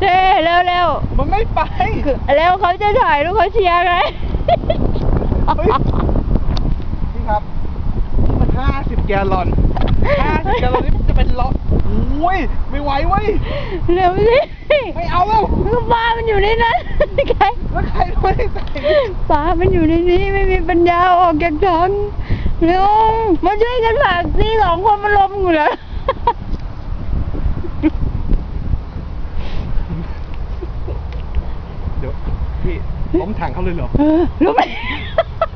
เท่เร็วเร็วมันไม่ไปคือแล้วเขาจะถ่ายรูปเขาเชียร์ไงเฮ้ยพี่ครับนี่มันห้าสิบแกลลอนห้าสิบแกลลอนนี่มันจะเป็นล็อกโอ้ยไม่ไหวเว้ยเร็วสิไม่เอาแล้วปลามันอยู่ในนั้นใครแล้วใครไม่ได้ใส่ปลามันอยู่ในนี้ไม่มีปัญญาออกจากถังเร็วมาช่วยกันผลักสิสองคนมันลมอยู่แล้ว เดี๋ยวพี่ ล้มถังเขาเลยเหรอ เออรู้ไหม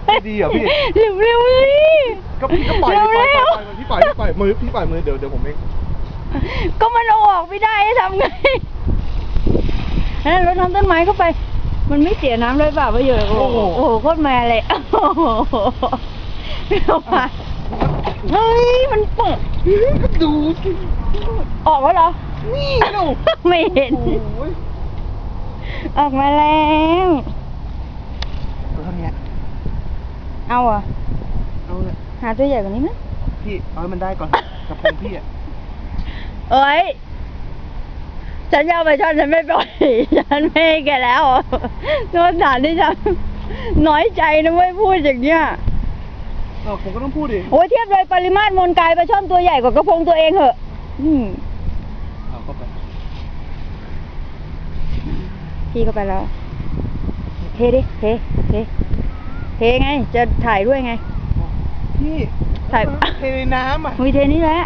ไม่ดีเหรอพี่ เร็วเร็วๆสิก็พี่ก็ปล่อยเร็วปล่อยเร็วปล่อยปล่อยพี่ปล่อยพี่ปล่อยมือพี่ปล่อยมือเดี๋ยวเดี๋ยวผมเองก็มันเอาออกไม่ได้ทำไงนั่นรถน้ำต้นไม้เข้าไป มันไม่เสียน้ำเลยเปล่าประโยชน์โอ้โหโอ้โหโคตรแมนเลยโอ้โหเอามาเฮ้ยมันเปิดก็ดูสิออกแล้วเหรอ นี่เนาะไม่เห็น โอ้ย ออกมาแล้วตัวเท่านี้ เอาเหรอะ เอาเลยหาตัวใหญ่กว่านี้ไหมพี่เอาให้มันได้ก่อนกระโปรงพี่อะเอ้ย ฉันจะเอาไปช่อนฉันไม่ปล่อย ฉันไม่ให้แกแล้วโทษฐานที่ฉันน้อยใจนะเว้ยพูดอย่างเนี้ย เออผมก็ต้องพูดดิโอ้ยเทียบโดยปริมาตรมวลกายปลาช่อนตัวใหญ่กว่ากระพงตัวเองเหอะอืมเอาเข้าไปพี่เข้าไปแล้ว เทดิ เท เท เทไง จะถ่ายด้วยไง พี่ใส่เทในน้ำอะ หุยเทนี่แหละ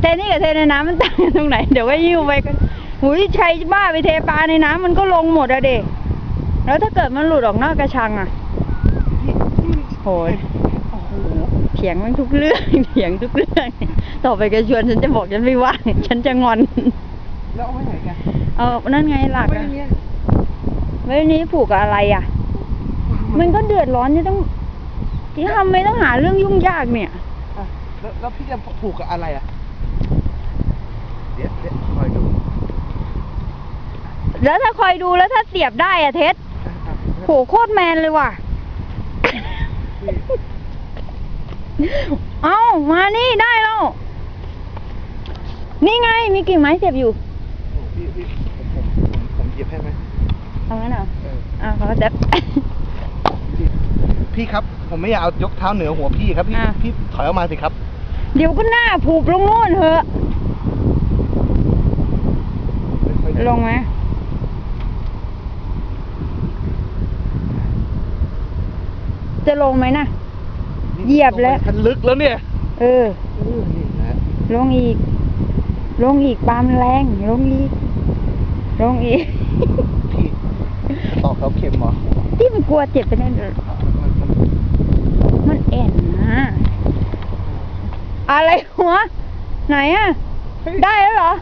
เทนี่กับเทในน้ำมันต่างกันตรงไหน เดี๋ยวก็ยิ้วไปกันหุยใครจะบ้าไปเทปลาในน้ำมันก็ลงหมดอะเด็แล้วถ้าเกิดมันหลุดออกนอกกระชังอะพี่พี่โหยโอ้โหเถียงมันทุกเรื่องเถียงทุกเรื่อง ต่อไปแกชวนฉันจะบอกฉันไม่ว่างฉันจะงอน แล้วเอาไว้ไหนกันเอานั่นไงหลักไว้อะอย่างเงี้ย ไว้นี้ผูกกับอะไรอะ มันก็เดือดร้อนจะต้องที่ทำไม่ต้องหาเรื่องยุ่งยากเนี่ย อะแล้วแล้วพี่จะผูกกับอะไรอะ เดี๋ยวเดี๋ยวคอยดูแล้วถ้าคอยดูแล้วถ้าเสียบได้อะเท็ดอะอะโหโคตรแมนเลยว่ะเอามานี่ได้แล้ว นี่ไงมีกิ่งไม้เสียบอยู่โอ้พี่พี่ผมผมผมผมหยิบให้ไหมเอางั้นเหรอเออ อะเขาจะพี่ พี่ครับ ผมไม่อยากเอายกเท้าเหนือหัวพี่ครับ พี่อะ พี่ถอยออกมาสิครับ เดี๋ยวก็หน้าผูกลงโน่นเถอะค่อยๆลงไหมจะลงไหมนะนี่เหยียบแล้วงไปทันลึกแล้วเนี่ยเออเออนี่นะลงอีก ลงอีกปลามันแรง ลงอีก ลงอีก พี่ตอกเสาเข็มเหรอที่มันกลัวเจ็บไปแน่นมันมัน มันแอนนะอะไรหัว ไหนอะได้แล้วเหรอ